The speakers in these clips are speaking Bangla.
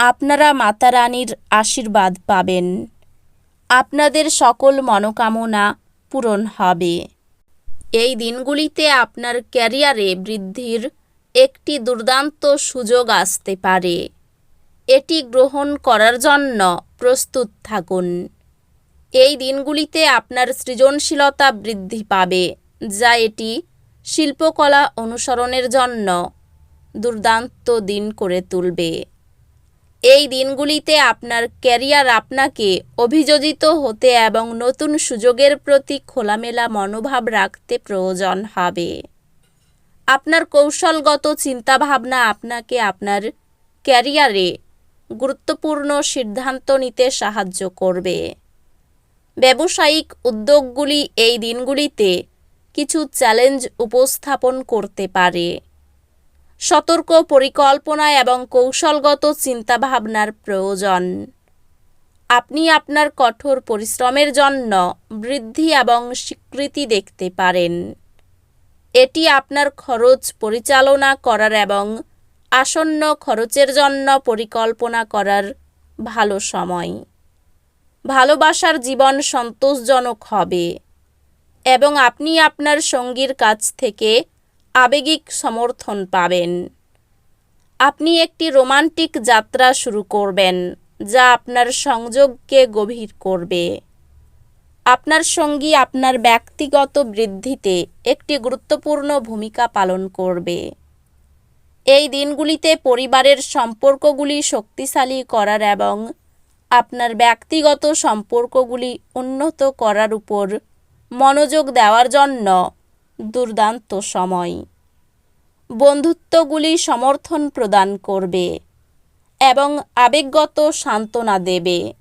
আপনারা মাতা রানীর আশীর্বাদ পাবেন। আপনাদের সকল মনোকামনা পূরণ হবে। এই দিনগুলিতে আপনার ক্যারিয়ারে বৃদ্ধির একটি দুর্দান্ত সুযোগ আসতে পারে। এটি গ্রহণ করার জন্য প্রস্তুত থাকুন। এই দিনগুলিতে আপনার সৃজনশীলতা বৃদ্ধি পাবে, যা এটি শিল্পকলা অনুসরণের জন্য দুর্দান্ত দিন করে তুলবে। এই দিনগুলিতে আপনার ক্যারিয়ার আপনাকে অভিযোজিত হতে এবং নতুন সুযোগের প্রতি খোলামেলা মনোভাব রাখতে প্রয়োজন হবে। আপনার কৌশলগত চিন্তাভাবনা আপনাকে আপনার ক্যারিয়ারে গুরুত্বপূর্ণ সিদ্ধান্ত নিতে সাহায্য করবে। ব্যবসায়িক উদ্যোগগুলি এই দিনগুলিতে কিছু চ্যালেঞ্জ উপস্থাপন করতে পারে। সতর্ক পরিকল্পনা এবং কৌশলগত চিন্তাভাবনার প্রয়োজন। আপনি আপনার কঠোর পরিশ্রমের জন্য বৃদ্ধি এবং স্বীকৃতি দেখতে পারেন। এটি আপনার খরচ পরিচালনা করার এবং আসন্ন খরচের জন্য পরিকল্পনা করার ভালো সময়। ভালোবাসার জীবন সন্তোষজনক হবে এবং আপনি আপনার সঙ্গীর কাছ থেকে আবেগিক সমর্থন পাবেন। আপনি একটি রোমান্টিক যাত্রা শুরু করবেন, যা আপনার সংযোগকে গভীর করবে। আপনার সঙ্গী আপনার ব্যক্তিগত বৃদ্ধিতে একটি গুরুত্বপূর্ণ ভূমিকা পালন করবে। এই দিনগুলিতে পরিবারের সম্পর্কগুলি শক্তিশালী করার এবং আপনার ব্যক্তিগত সম্পর্কগুলি উন্নত করার উপর মনোযোগ দেওয়ার জন্য দুর্দান্ত সময়। বন্ধুত্বগুলি সমর্থন প্রদান করবে এবং আবেগগত সান্ত্বনা দেবে।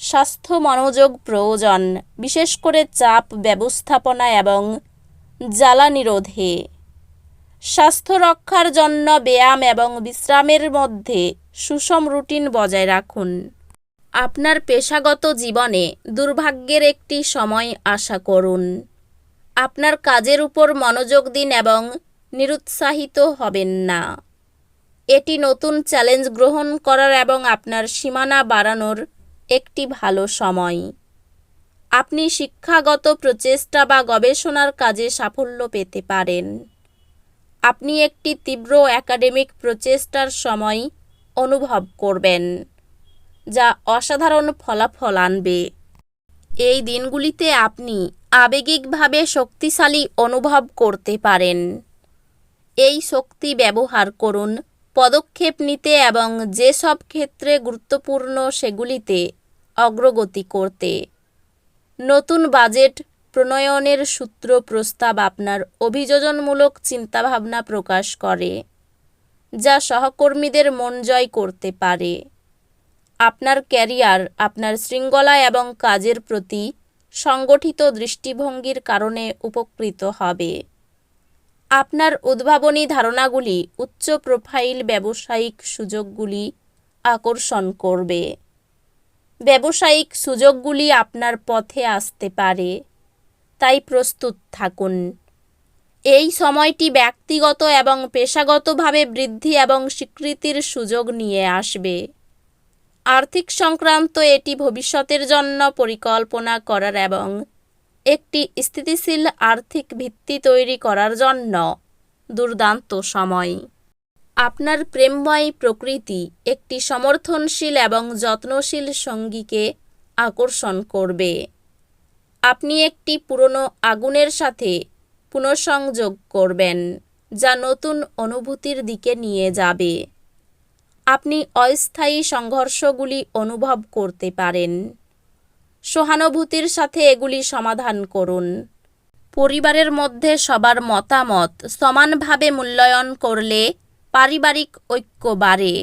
স্বাস্থ্য মনোযোগ প্রয়োজন, বিশেষ করে চাপ ব্যবস্থাপনা এবং জ্বালা নিরোধে। স্বাস্থ্য রক্ষার জন্য ব্যায়াম এবং বিশ্রামের মধ্যে সুষম রুটিন বজায় রাখুন। আপনার পেশাগত জীবনে দুর্ভাগ্যের একটি সময় আশা করুন। আপনার কাজের উপর মনোযোগ দিন এবং নিরুৎসাহিত হবেন না। এটি নতুন চ্যালেঞ্জ গ্রহণ করার এবং আপনার সীমানা বাড়ানোর একটি ভালো সময়। আপনি শিক্ষাগত প্রচেষ্টা বা গবেষণার কাজে সাফল্য পেতে পারেন। আপনি একটি তীব্র একাডেমিক প্রচেষ্টার সময় অনুভব করবেন, যা অসাধারণ ফলাফল আনবে। এই দিনগুলিতে আপনি আবেগিকভাবে শক্তিশালী অনুভব করতে পারেন। এই শক্তি ব্যবহার করুন, পদক্ষেপ নিতে এবং যেসব ক্ষেত্রে গুরুত্বপূর্ণ সেগুলিতে অগ্রগতি করতে। নতুন বাজেট, প্রণয়নের সূত্র প্রস্তাব আপনার অভিযোজনমূলক চিন্তাভাবনা প্রকাশ করে, যা সহকর্মীদের মন জয় করতে পারে। আপনার ক্যারিয়ার, আপনার শৃঙ্খলা এবং কাজের প্রতি সংগঠিত দৃষ্টিভঙ্গির কারণে উপকৃত হবে। আপনার উদ্ভাবনী ধারণাগুলি উচ্চ প্রোফাইল ব্যবসায়িক সুযোগগুলি আকর্ষণ করবে। ব্যবসায়িক সুযোগগুলি আপনার পথে আসতে পারে। তাই প্রস্তুত থাকুন। এই সময়টি ব্যক্তিগত এবং পেশাগতভাবে বৃদ্ধি এবং স্বীকৃতির সুযোগ নিয়ে আসবে। আর্থিক সংক্রান্ত এটি ভবিষ্যতের জন্য পরিকল্পনা করার এবং একটি স্থিতিশীল আর্থিক ভিত্তি তৈরি করার জন্য দুর্দান্ত সময়। আপনার প্রেমময় প্রকৃতি একটি সমর্থনশীল এবং যত্নশীল সঙ্গীকে আকর্ষণ করবে। আপনি একটি পুরনো আগুনের সাথে পুনঃসংযোগ করবেন, যা নতুন অনুভূতির দিকে নিয়ে যাবে। আপনি অস্থায়ী সংঘর্ষগুলি অনুভব করতে পারেন। সহানুভূতির সাথে এগুলি সমাধান করুন। পরিবারের মধ্যে সবার মতামত সমানভাবে মূল্যায়ন করলে পারিবারিক ঐক্য বাড়ে।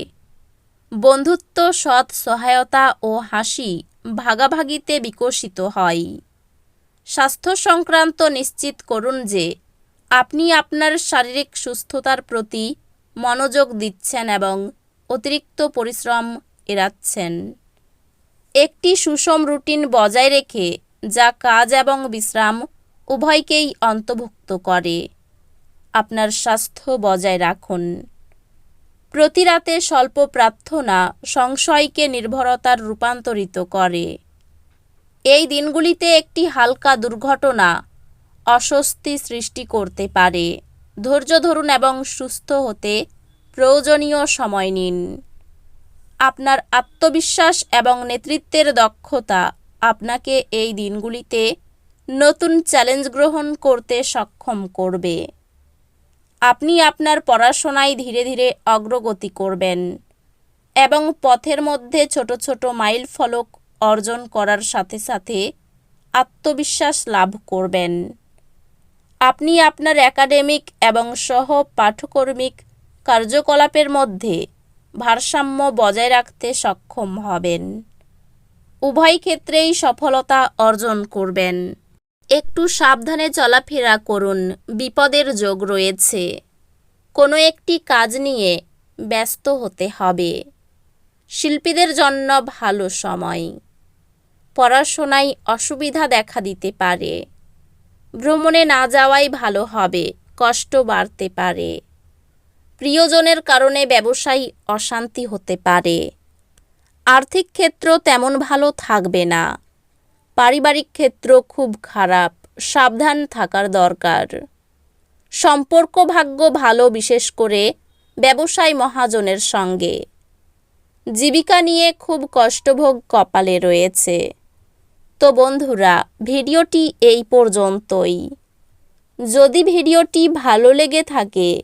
বন্ধুত্ব, সৎ সহায়তা ও হাসি ভাগাভাগিতে বিকশিত হয়। স্বাস্থ্য সংক্রান্ত নিশ্চিত করুন যে আপনি আপনার শারীরিক সুস্থতার প্রতি মনোযোগ দিচ্ছেন এবং অতিরিক্ত পরিশ্রম এড়াচ্ছেন। একটি সুষম রুটিন বজায় রেখে যা কাজ এবং বিশ্রাম উভয়কেই অন্তর্ভুক্ত করে। আপনার স্বাস্থ্য বজায় রাখুন। প্রতি রাতে স্বল্প প্রার্থনা সংশয়কে নির্ভরতার রূপান্তরিত করে। এই দিনগুলিতে একটি হালকা দুর্ঘটনা অস্বস্তি সৃষ্টি করতে পারে। ধৈর্য ধরুন এবং সুস্থ হতে প্রয়োজনীয় সময় নিন। আপনার আত্মবিশ্বাস এবং নেতৃত্বের দক্ষতা আপনাকে এই দিনগুলিতে নতুন চ্যালেঞ্জ গ্রহণ করতে সক্ষম করবে। আপনি আপনার পড়াশোনায় ধীরে ধীরে অগ্রগতি করবেন এবং পথের মধ্যে ছোট ছোট মাইল ফলক অর্জন করার সাথে সাথে আত্মবিশ্বাস লাভ করবেন। আপনি আপনার একাডেমিক এবং সহ পাঠকর্মিক কার্যকলাপের মধ্যে ভারসাম্য বজায় রাখতে সক্ষম হবেন। উভয় ক্ষেত্রেই সফলতা অর্জন করবেন। একটু সাবধানে চলাফেরা করুন, বিপদের যোগ রয়েছে। কোনো একটি কাজ নিয়ে ব্যস্ত হতে হবে। শিল্পীদের জন্য ভালো সময়। পড়াশোনায় অসুবিধা দেখা দিতে পারে। ভ্রমণে না যাওয়াই ভালো হবে, কষ্ট বাড়তে পারে। প্রিয়জনের কারণে ব্যবসায়ী অশান্তি হতে পারে। আর্থিক ক্ষেত্র তেমন ভালো থাকবে না। পারিবারিক ক্ষেত্র খুব খারাপ, সাবধান থাকার দরকার। সম্পর্ক ভাগ্য ভালো বিশেষ করে ব্যবসায় মহাজনের সঙ্গে। জীবিকা নিয়ে খুব কষ্টভোগ কপালে রয়েছে। তো বন্ধুরা, ভিডিওটি এই পর্যন্তই। যদি ভিডিওটি ভালো লেগে থাকে